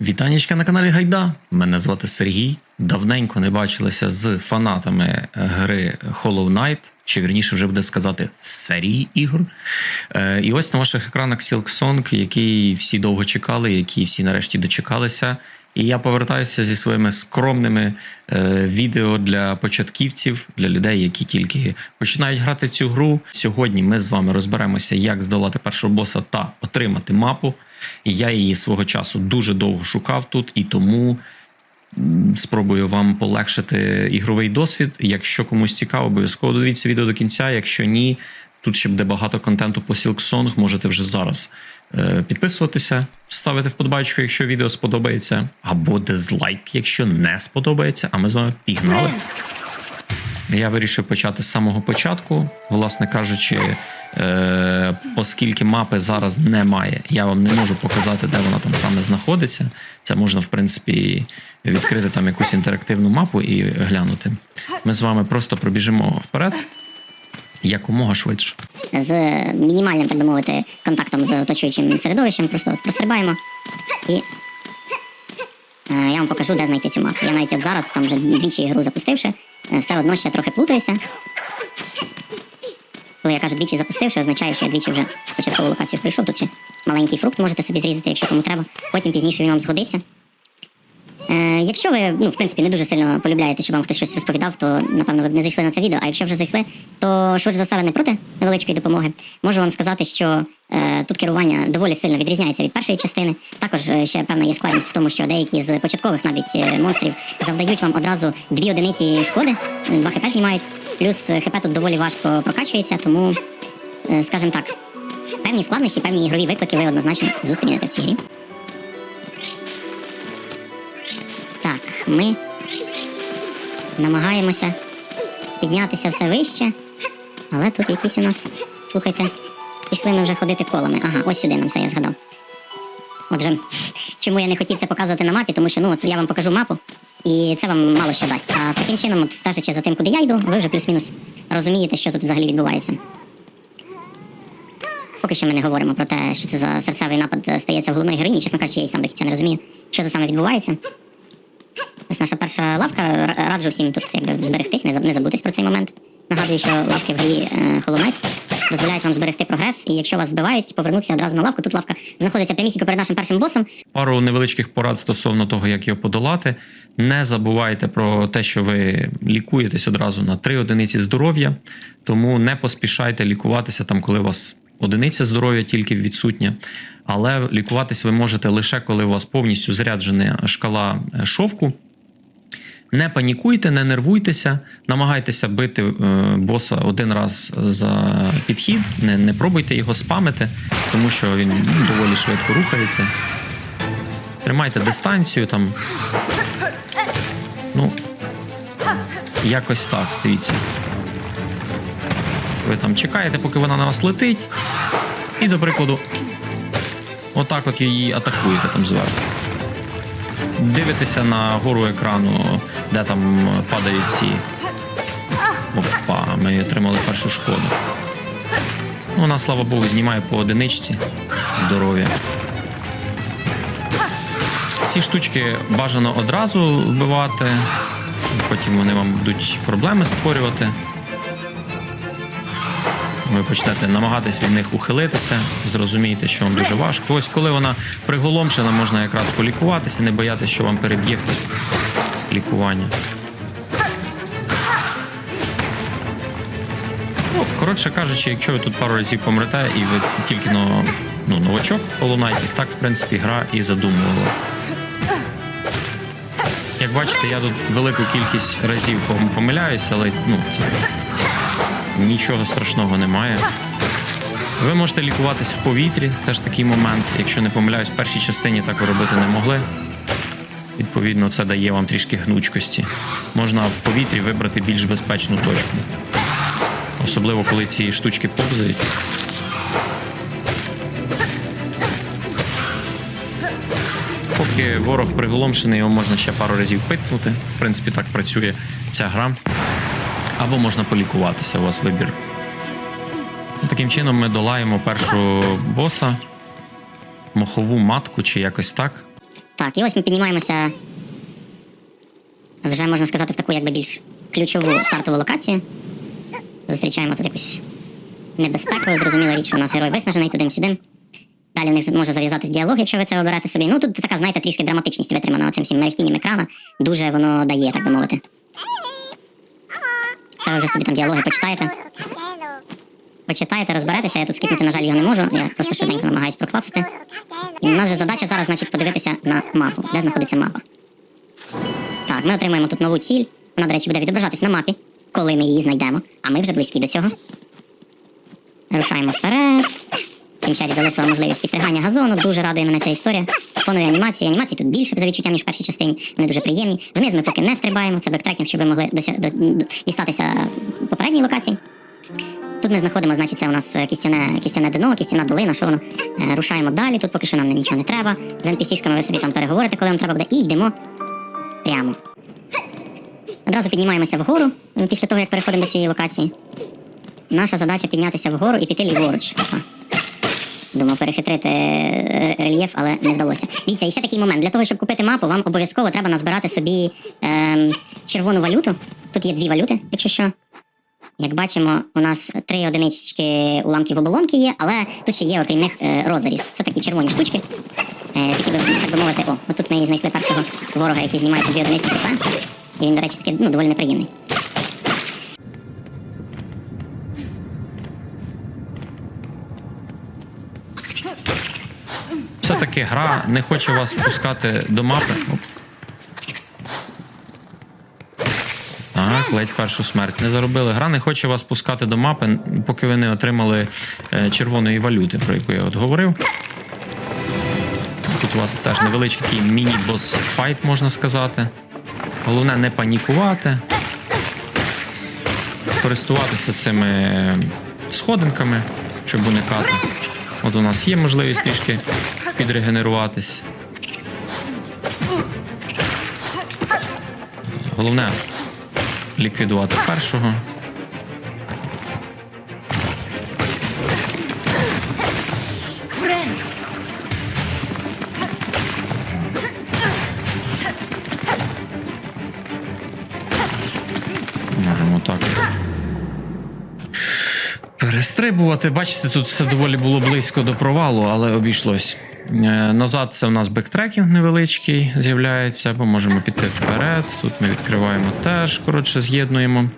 Вітанічка на каналі Гайда. Мене звати Сергій. Давненько не бачилися з фанатами гри Hollow Knight, чи вірніше вже буде сказати серії ігор. Е, І ось на ваших екранах Silk Song, який всі довго чекали, які всі нарешті дочекалися. І я повертаюся зі своїми скромними е, відео для початківців, для людей, які тільки починають грати цю гру. Сьогодні ми з вами розберемося, як здолати першого боса та отримати мапу. Я її свого часу дуже довго шукав тут, і тому спробую вам полегшити ігровий досвід. Якщо комусь цікаво, обов'язково дивіться відео до кінця. Якщо ні, тут ще буде багато контенту по Silksong, можете вже зараз підписуватися, ставити вподобайку, якщо відео сподобається, або дизлайк, якщо не сподобається. А ми з вами пігнали. Я вирішив почати з самого початку. Власне кажучи, е, оскільки мапи зараз немає, я вам не можу показати, де вона там саме знаходиться. Це можна, в принципі, відкрити там якусь інтерактивну мапу і глянути. Ми з вами просто пробіжимо вперед якомога швидше. з мінімальним, так би мовити, контактом з оточуючим середовищем. Просто прострибаємо і е, я вам покажу, де знайти цю мапу. Я навіть от зараз, там вже двічі ігру запустивши, е, все одно ще трохи плутаюся. Коли я кажу двічі запустивши, означає, що я двічі вже початкову локацію пройшов. Тут ще маленький фрукт можете собі зрізати, якщо кому треба. Потім пізніше він вам згодиться. Е, якщо ви, ну, в принципі, не дуже сильно полюбляєте, щоб вам хтось щось розповідав, то напевно ви б не зайшли на це відео. А якщо вже зайшли, то швидше за все ви не проти невеличкої допомоги. Можу вам сказати, що е, тут керування доволі сильно відрізняється від першої частини. Також е, ще певна є складність в тому, що деякі з початкових навіть е, монстрів завдають вам одразу дві одиниці шкоди, два хп знімають. Плюс хп тут доволі важко прокачується, тому, е, скажімо так, певні складнощі, певні ігрові виклики ви однозначно зустрінете в цій грі. Ми намагаємося піднятися все вище, але тут якісь у нас, слухайте, пішли ми вже ходити колами. Ага, ось сюди нам все я згадав. Отже, чому я не хотів це показувати на мапі, тому що ну от я вам покажу мапу, і це вам мало що дасть. А таким чином, от стежачи за тим, куди я йду, ви вже плюс-мінус розумієте, що тут взагалі відбувається. Поки що ми не говоримо про те, що це за серцевий напад е, стається в головної героїні. Чесно кажучи, я і сам до кінця не розумію, що тут саме відбувається. Ось наша перша лавка. Раджу всім тут якби зберегтись, не забутись про цей момент. Нагадую, що лавки в грі е, Hollow Knight дозволяють вам зберегти прогрес, і якщо вас вбивають, повернутися одразу на лавку. Тут лавка знаходиться прямісінько перед нашим першим босом. Пару невеличких порад стосовно того, як його подолати. Не забувайте про те, що ви лікуєтесь одразу на три одиниці здоров'я, тому не поспішайте лікуватися там, коли у вас одиниця здоров'я тільки відсутня. Але лікуватись ви можете лише коли у вас повністю заряджена шкала е, шовку. Не панікуйте, не нервуйтеся, намагайтеся бити е, боса один раз за підхід, не, не пробуйте його спамити, тому що він ну, доволі швидко рухається. Тримайте дистанцію там. Ну, якось так, дивіться. Ви там чекаєте, поки вона на вас летить, і, до прикладу, отак от її атакуєте там зверху дивитеся на гору екрану, де там падають ці. Опа, ми отримали першу шкоду. Ну, Вона, слава Богу, знімає по одиничці здоров'я. Ці штучки бажано одразу вбивати, потім вони вам будуть проблеми створювати. Ви почнете намагатись від них ухилитися, зрозумієте, що вам дуже важко. Ось коли вона приголомшена, можна якраз полікуватися, не боятися, що вам переб'є лікування. Ну, коротше кажучи, якщо ви тут пару разів помрете і ви тільки ну, ну, новачок Knight, так, в принципі, гра і задумувала. Як бачите, я тут велику кількість разів помиляюся, але ну, нічого страшного немає. Ви можете лікуватись в повітрі, теж такий момент. Якщо не помиляюсь, в першій частині так ви робити не могли. Відповідно, це дає вам трішки гнучкості. Можна в повітрі вибрати більш безпечну точку. Особливо, коли ці штучки повзають. Поки ворог приголомшений, його можна ще пару разів пицнути. В принципі, так працює ця гра. Або можна полікуватися, у вас вибір. Ну, Таким чином ми долаємо першого боса, мохову матку чи якось так. Так, і ось ми піднімаємося вже можна сказати в таку якби більш ключову стартову локацію. Зустрічаємо тут якусь небезпеку. Зрозуміла річ, що у нас герой виснажений туди-сюди. Далі в них може зав'язатись діалог, якщо ви це оберете собі. Ну тут така, знаєте, трішки драматичність витримана оцим всім мерехтінням екрана. Дуже воно дає, так би мовити. Це ви вже собі там діалоги почитаєте. Почитаєте, розберетеся. Я тут скіпнути, на жаль, його не можу. Я просто швиденько намагаюсь проклацати. І у нас же задача зараз, значить, подивитися на мапу, де знаходиться мапа. Так, ми отримаємо тут нову ціль. Вона, до речі, буде відображатись на мапі, коли ми її знайдемо, а ми вже близькі до цього. Рушаємо вперед. Кінчарі залишила можливість підстригання газону. Дуже радує мене ця історія. Фонові анімації. Анімацій тут більше за відчуттям, ніж в першій частині. Вони дуже приємні. Вниз ми поки не стрибаємо. Це бектрекінг, щоб ви могли дося... до... дістатися попередньої локації. Тут ми знаходимо, значить, це у нас кістяне, кістяне дно, кістяна долина, що воно. Е, рушаємо далі. Тут поки що нам нічого не треба. З NPC-шками ви собі там переговорите, коли вам треба буде, і йдемо прямо. Одразу піднімаємося вгору е, після того, як переходимо до цієї локації. Наша задача піднятися вгору і піти ліворуч. Думав перехитрити е, рельєф, але не вдалося. Дивіться, і ще такий момент. Для того, щоб купити мапу, вам обов'язково треба назбирати собі ем, червону валюту. Тут є дві валюти, якщо що. Як бачимо, у нас три одинички уламків оболонки є, але тут ще є, окрім них, е, розріз. Це такі червоні штучки. Е, такі, би, так би мовити, о, отут ми знайшли першого ворога, який знімає дві одиниці ХП. І він, до речі, такий ну, доволі неприємний. Все-таки гра не хоче вас пускати до мапи. Так, ледь першу смерть не заробили. Гра не хоче вас пускати до мапи, поки ви не отримали е, червоної валюти, про яку я от говорив. Тут у вас теж невеличкий такий міні-бос-файт, можна сказати. Головне не панікувати, користуватися цими сходинками, щоб уникати. От у нас є можливість трішки підрегенеруватись. Головне ліквідувати першого. Можемо так. Перестрибувати. Бачите, тут все доволі було близько до провалу, але обійшлось. Е, Назад це у нас бектрекінг невеличкий з'являється, або можемо піти вперед. Тут ми відкриваємо теж, коротше, з'єднуємо.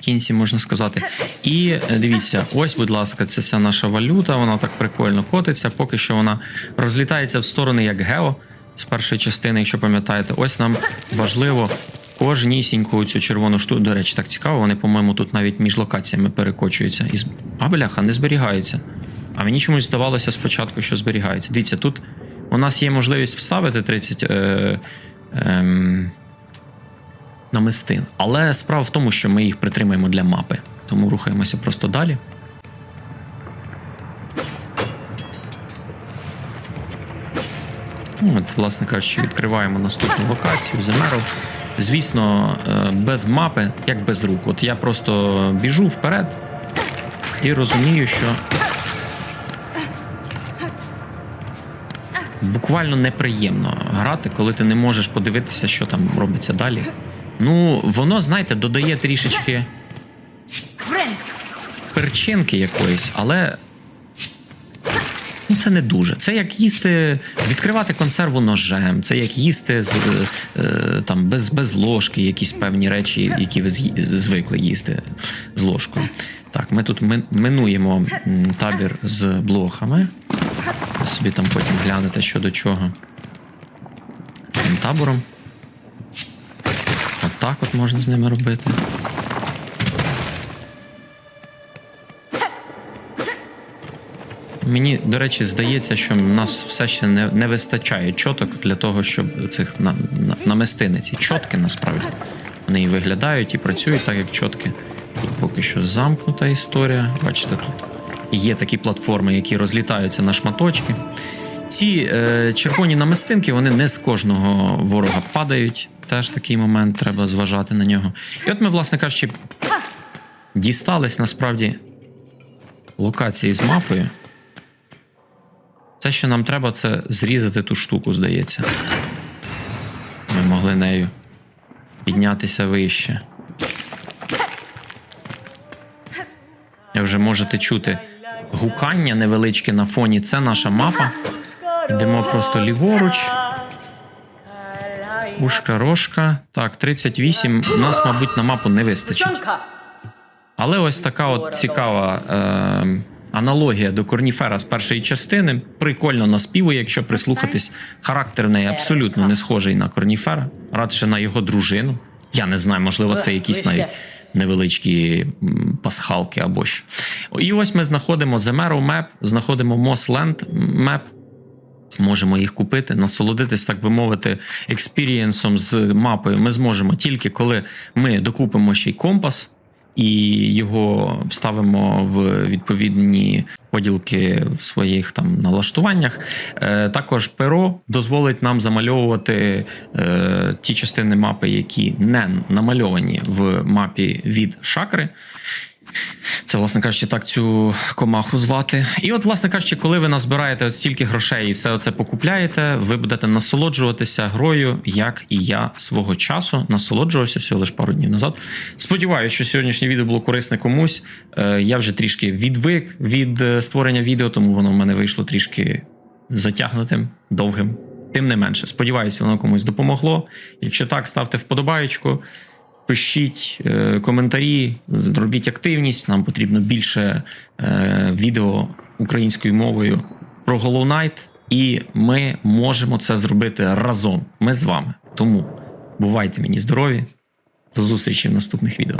Кінці, можна сказати. І е, дивіться, ось, будь ласка, це ця наша валюта, вона так прикольно котиться. Поки що вона розлітається в сторони як гео з першої частини, якщо пам'ятаєте, ось нам важливо кожнісіньку цю червону штуку. До речі, так цікаво, вони, по-моєму, тут навіть між локаціями перекочуються. А бляха, не зберігаються. А мені чомусь здавалося спочатку, що зберігаються. Дивіться, тут у нас є можливість вставити 30 е, ем, намистин. Але справа в тому, що ми їх притримаємо для мапи. Тому рухаємося просто далі. Ну, От, власне кажучи, відкриваємо наступну локацію Земеров. Звісно, е, без мапи, як без рук. От я просто біжу вперед і розумію, що буквально неприємно грати, коли ти не можеш подивитися, що там робиться далі. Ну, воно, знаєте, додає трішечки перчинки якоїсь, але ну, це не дуже. Це як їсти, відкривати консерву ножем, це як їсти з, е, там, без, без ложки, якісь певні речі, які ви звикли їсти з ложкою. Так, ми тут минуємо табір з блохами. Собі там потім глянете, що до чого. Цим табором. От так от можна з ними робити. Мені, до речі, здається, що в нас все ще не, не вистачає чоток для того, щоб цих на, на, наместини, ці чотки насправді. Вони і виглядають, і працюють так, як чотки. Тут поки що замкнута історія. Бачите, тут є такі платформи, які розлітаються на шматочки. Ці е, червоні намистинки вони не з кожного ворога падають. Теж такий момент, треба зважати на нього. І от ми, власне кажучи, дістались насправді локації з мапою. Це, що нам треба, це зрізати ту штуку, здається. Ми могли нею піднятися вище. Я вже можете чути гукання невеличке на фоні. Це наша мапа. Йдемо просто ліворуч. Ушка, рожка. Так, 38. У нас, мабуть, на мапу не вистачить. Але ось така от цікава е, аналогія до Корніфера з першої частини. Прикольно наспівує, якщо прислухатись. Характер в неї абсолютно не схожий на Корніфера, радше на його дружину. Я не знаю, можливо, це якісь навіть невеличкі пасхалки або що. І ось ми знаходимо Zemero Map, знаходимо Mossland Map. Можемо їх купити, насолодитись, так би мовити, експірієнсом з мапою. Ми зможемо тільки коли ми докупимо ще й компас і його вставимо в відповідні поділки в своїх там налаштуваннях. Е, також перо дозволить нам замальовувати е, ті частини мапи, які не намальовані в мапі від шакри. Це, власне кажучи, так цю комаху звати. І от, власне кажучи, коли ви назбираєте от стільки грошей і все це покупляєте, ви будете насолоджуватися грою, як і я свого часу насолоджувався всього лише пару днів назад. Сподіваюся, що сьогоднішнє відео було корисне комусь. Е, Я вже трішки відвик від е, створення відео, тому воно в мене вийшло трішки затягнутим, довгим. Тим не менше, сподіваюся, воно комусь допомогло. Якщо так, ставте вподобаєчку. Пишіть е, коментарі, робіть активність. Нам потрібно більше е, відео українською мовою про Hollow і ми можемо це зробити разом. Ми з вами. Тому бувайте мені здорові. До зустрічі в наступних відео.